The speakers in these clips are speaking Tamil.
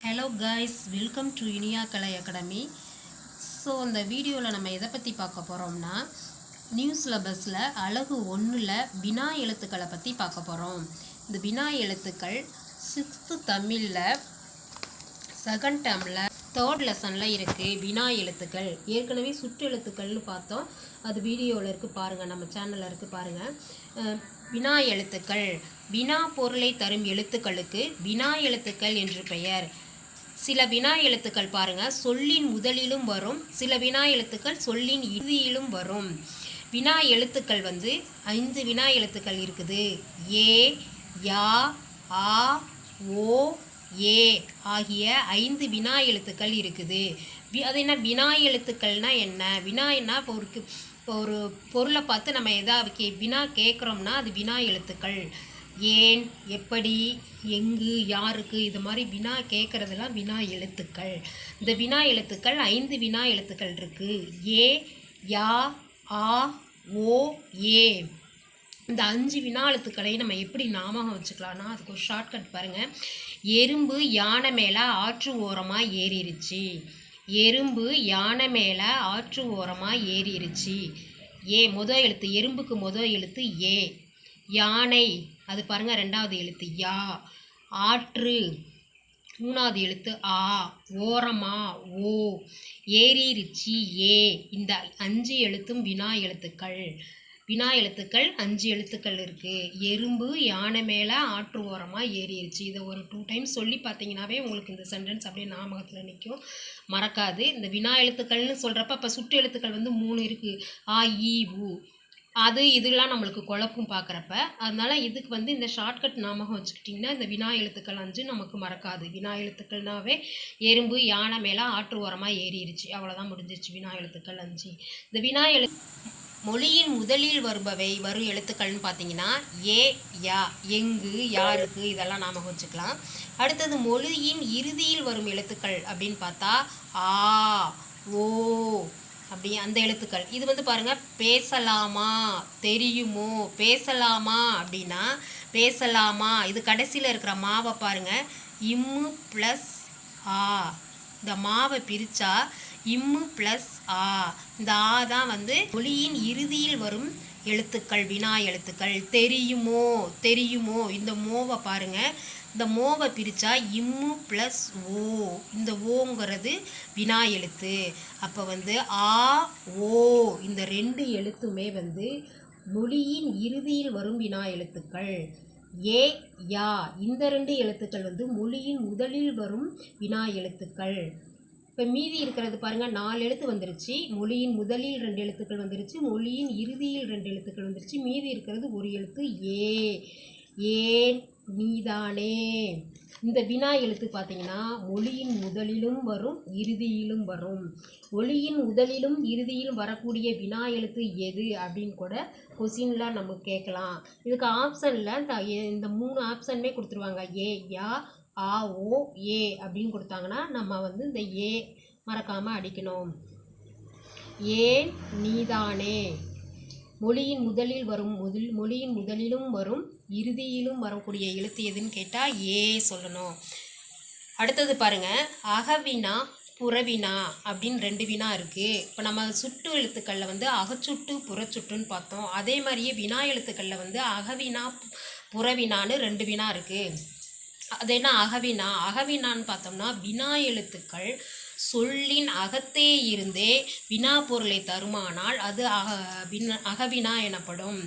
Hello guys welcome to Iniya Kalai academy so இந்த வீடியோவில் நம்ம எதை பற்றி பார்க்க போகிறோம்னா நியூ சிலபஸில் அழகு ஒன்றில் வினா எழுத்துக்களை பற்றி பார்க்க போகிறோம் இந்த வினா எழுத்துக்கள் சிக்ஸ்த்து தமிழில் செகண்ட் டேர்மில் தேர்ட் லெசனில் இருக்குது வினா எழுத்துக்கள். ஏற்கனவே சுற்று எழுத்துக்கள்னு பார்த்தோம். அது வீடியோவில் இருக்குது பாருங்கள் நம்ம சேனலில் இருக்குது பாருங்கள் வினா எழுத்துக்கள். வினா பொருளை தரும் எழுத்துக்களுக்கு வினா எழுத்துக்கள் என்று பெயர். சில வினா எழுத்துக்கள் பாருங்க. சொல்லின் முதலிலும் வரும் சில வினா எழுத்துக்கள் சொல்லின் இறுதியிலும் வரும். வினா எழுத்துக்கள் வந்து ஐந்து வினா எழுத்துக்கள் இருக்குது. ஏ யா ஆ ஓ ஏ ஆகிய ஐந்து வினா எழுத்துக்கள் இருக்குது. வி- அது என்ன வினா எழுத்துக்கள்னா என்ன? வினாய்னா இப்போ ஒரு இப்போ ஒரு பொருளை பார்த்து நம்ம எதாவது கே வினா கேட்குறோம்னா அது வினா எழுத்துக்கள். ஏன் எப்படி எங்கு யாருக்கு இது மாதிரி வினா கேட்குறதெல்லாம் வினா எழுத்துக்கள். இந்த வினா எழுத்துக்கள் ஐந்து வினா எழுத்துக்கள் இருக்குது ஏ யா ஆ ஓ ஏ. இந்த அஞ்சு வினா எழுத்துக்களை நம்ம எப்படி ஞாபகம் வச்சுக்கலாம்னா அதுக்கு ஒரு ஷார்ட்கட் பாருங்கள் எறும்பு யானை மேலே ஆற்று ஓரமாக ஏறிடுச்சு எறும்பு யானை மேலே ஆற்று ஓரமாக ஏறிடுச்சு ஏ முத எழுத்து எறும்புக்கு முத எழுத்து ஏ. யானை அது பாருங்கள் ரெண்டாவது எழுத்து யா. ஆற்று. மூணாவது எழுத்து ஆ. ஓரமா ஓ. ஏறிருச்சி ஏ. இந்த அஞ்சு எழுத்தும் வினா எழுத்துக்கள். வினா எழுத்துக்கள் அஞ்சு எழுத்துக்கள் இருக்குது எறும்பு யானை மேலே ஆற்று ஓரமாக ஏறிடுச்சு இதை ஒரு டூ டைம்ஸ் சொல்லி பார்த்தீங்கன்னாவே உங்களுக்கு இந்த சென்டென்ஸ் அப்படியே ஞாபகத்தில் நிற்கும் மறக்காது. இந்த வினா எழுத்துக்கள்னு சொல்கிறப்ப இப்போ சுட்டு எழுத்துக்கள் வந்து மூணு இருக்குது ஆ இ உ. அது இதெல்லாம் நம்மளுக்கு குழப்பும் பார்க்குறப்ப. அதனால் இதுக்கு வந்து இந்த ஷார்ட்கட் ஞாபகம் வச்சுக்கிட்டிங்கன்னா இந்த வினா எழுத்துக்கள் அஞ்சு நமக்கு மறக்காது. வினா எழுத்துக்கள்னாவே எறும்பு யானை மேலே ஆற்று ஓரமாக ஏறிடுச்சு அவ்வளோதான் முடிஞ்சிச்சு வினா எழுத்துக்கள் அஞ்சு. இந்த வினா எழு மொழியின் முதலில் வருபவை வரும் எழுத்துக்கள்னு பார்த்தீங்கன்னா ஏ யா எங்கு யாருக்கு இதெல்லாம் ஞாபகம் வச்சுக்கலாம். அடுத்தது மொழியின் இறுதியில் வரும் எழுத்துக்கள் அப்படின்னு பார்த்தா ஆ ஓ அப்படி அந்த எழுத்துக்கள். இது வந்து பாருங்க பேசலாமா? தெரியுமோ? பேசலாமா அப்படின்னா பேசலாமா? இது கடைசியில் இருக்கிற மாவை பாருங்க. இம்மு ப்ளஸ் ஆ. இந்த மாவை பிரித்தா இம்மு ப்ளஸ் ஆ. இந்த ஆ தான் வந்து மொழியின் இறுதியில் வரும் எழுத்துக்கள் வினா எழுத்துக்கள். தெரியுமோ? தெரியுமோ? இந்த மோவை பாருங்க. இந்த மோவை பிரித்தா இம்மு ப்ளஸ் ஓ. இந்த ஓங்கிறது வினா எழுத்து. அப்போ வந்து ஆ ஓ. இந்த ரெண்டு எழுத்துமே வந்து மொழியின் இறுதியில் வரும் வினா எழுத்துக்கள். ஏ யா. இந்த ரெண்டு எழுத்துக்கள் வந்து மொழியின் முதலில் வரும் வினா எழுத்துக்கள். இப்போ மீதி இருக்கிறது பாருங்கள் நாலு எழுத்து வந்துருச்சு. மொழியின் முதலில் ரெண்டு எழுத்துக்கள் வந்துருச்சு. மொழியின் இறுதியில் ரெண்டு எழுத்துக்கள் வந்துருச்சு. மீதி இருக்கிறது ஒரு எழுத்து ஏ. ஏன் நீதானே? இந்த வினா எழுத்து பார்த்தீங்கன்னா மொழியின் முதலிலும் வரும் இறுதியிலும் வரும். மொழியின் முதலிலும் இறுதியிலும் வரக்கூடிய வினா எழுத்து எது அப்படின்னு கூட கொஸ்டின்லாம் நம்ம கேட்கலாம். இதுக்கு ஆப்ஷனில் இந்த இந்த மூணு ஆப்ஷனுமே கொடுத்துருவாங்க. ஏ யா ஆ ஓ ஏ அப்படின்னு கொடுத்தாங்கன்னா நம்ம வந்து இந்த ஏ மறக்காமல் அடிக்கணும். ஏன்? நீதானே. மொழியின் முதலில் வரும் முதல் மொழியின் முதலிலும் வரும் இறுதியிலும் வரக்கூடிய எழுத்து எதுன்னு கேட்டால் ஏ சொல்லணும். அடுத்தது பாருங்கள் அகவினா புறவினா அப்படின்னு ரெண்டு வினா இருக்குது இப்போ நம்ம சுட்டு எழுத்துக்களில் வந்து அகச்சுட்டு புறச்சுட்டுன்னு பார்த்தோம். அதே மாதிரியே வினா எழுத்துக்களில் வந்து அகவினா புறவினான்னு ரெண்டு வினா இருக்குது அது என்ன அகவினா? அகவினான்னு பார்த்தோம்னா வினா எழுத்துக்கள் சொல்லின் அகத்தே இருந்தே வினா பொருளை தருமானால் அது அக வினா அகவினா எனப்படும்.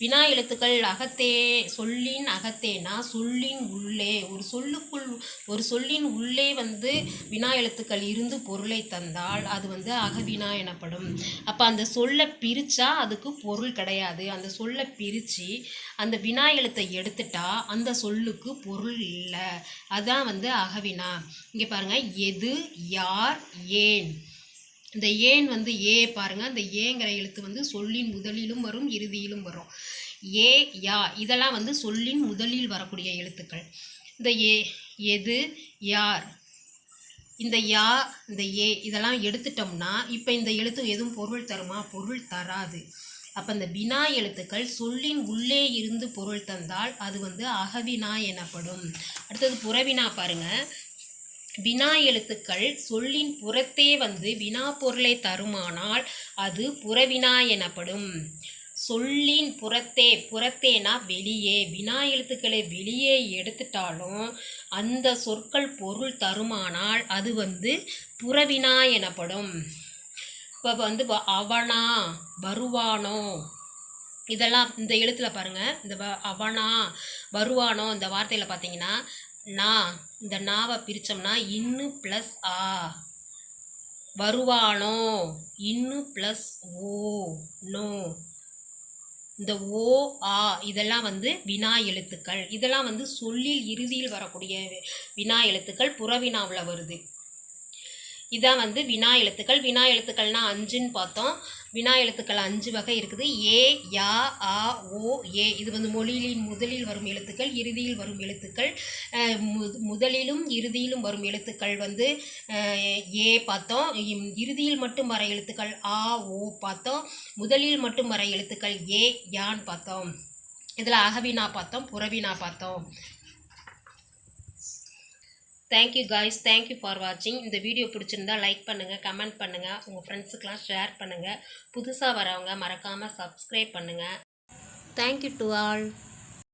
வினா எழுத்துக்கள் அகத்தே சொல்லின் அகத்தேனா சொல்லின் உள்ளே. ஒரு சொல்லுக்குள் ஒரு சொல்லின் உள்ளே வந்து வினா எழுத்துக்கள் இருந்து பொருளை தந்தால் அது வந்து அகவினா எனப்படும். அப்போ அந்த சொல்லை பிரித்தா அதுக்கு பொருள் கிடையாது. அந்த சொல்லை பிரித்து அந்த வினா எழுத்தை எடுத்துட்டா அந்த சொல்லுக்கு பொருள் இல்லை. அதுதான் வந்து அகவினா. இங்கே பாருங்க. எது யார் ஏன். இந்த ஏன் வந்து ஏ பாருங்க இந்த ஏங்கிற எழுத்து வந்து சொல்லின் முதலிலும் வரும் இறுதியிலும் வரும். ஏ யா இதெல்லாம் வந்து சொல்லின் முதலில் வரக்கூடிய எழுத்துக்கள். இந்த ஏ எது யார் இந்த யா இந்த ஏ இதெல்லாம் எடுத்துட்டோம்னா இப்போ இந்த எழுத்து எதுவும் பொருள் தருமா? பொருள் தராது. அப்போ இந்த வினா எழுத்துக்கள் சொல்லின் உள்ளே இருந்து பொருள் தந்தால் அது வந்து அகவினா எனப்படும். அடுத்தது புறவினா பாருங்கள் வினா எழுத்துக்கள் சொல்லின் புறத்தே வந்து வினா பொருளை தருமானால் அது புறவினா எனப்படும். சொல்லின் புறத்தே புறத்தேனா வெளியே. வினா எழுத்துக்களை வெளியே எடுத்துட்டாலும் அந்த சொற்கள் பொருள் தருமானால் அது வந்து புறவினா எனப்படும். இப்போ வந்து வ- அவனா வருவானோ இதெல்லாம் இந்த எழுத்தில் பாருங்கள் இந்த அவனா வருவானோ இந்த வார்த்தையில் பார்த்தீங்கன்னா நா இந்த நாவை பிரித்தோம்னா இன்னு ப்ளஸ் ஆ. வருவானோ? இன்னு ப்ளஸ் ஓ நோ. இந்த ஓ ஆ இதெல்லாம் வந்து வினா எழுத்துக்கள். இதெல்லாம் வந்து சொல்லில் இறுதியில் வரக்கூடிய வினா எழுத்துக்கள் புறவினாவில் வருது. இதான் வந்து வினா எழுத்துக்கள். வினா எழுத்துக்கள்னால் அஞ்சுன்னு பார்த்தோம். வினா எழுத்துக்கள் அஞ்சு வகை இருக்குது. ஏ யா ஆ ஓ ஏ. இது வந்து மொழியிலின் முதலில் வரும் எழுத்துக்கள் இறுதியில் வரும் எழுத்துக்கள். மு- முதலிலும் இறுதியிலும் வரும் எழுத்துக்கள் வந்து ஏ பார்த்தோம். இம்- இறுதியில் மட்டும் வர எழுத்துக்கள் ஆ ஓ பார்த்தோம். முதலில் மட்டும் வர எழுத்துக்கள் ஏ யான்னு பார்த்தோம். இதில் அகவினா பார்த்தோம் புறவினா பார்த்தோம். தேங்க்யூ காய்ஸ் தேங்க்யூ ஃபார் வாட்சிங் இந்த வீடியோ பிடிச்சிருந்தா லைக் பண்ணுங்கள் கமெண்ட் பண்ணுங்கள் உங்கள் ஃப்ரெண்ட்ஸுக்கெலாம் ஷேர் பண்ணுங்கள் புதுசாக வரவங்க மறக்காமல் சப்ஸ்கிரைப் பண்ணுங்கள் தேங்க்யூ டு ஆல்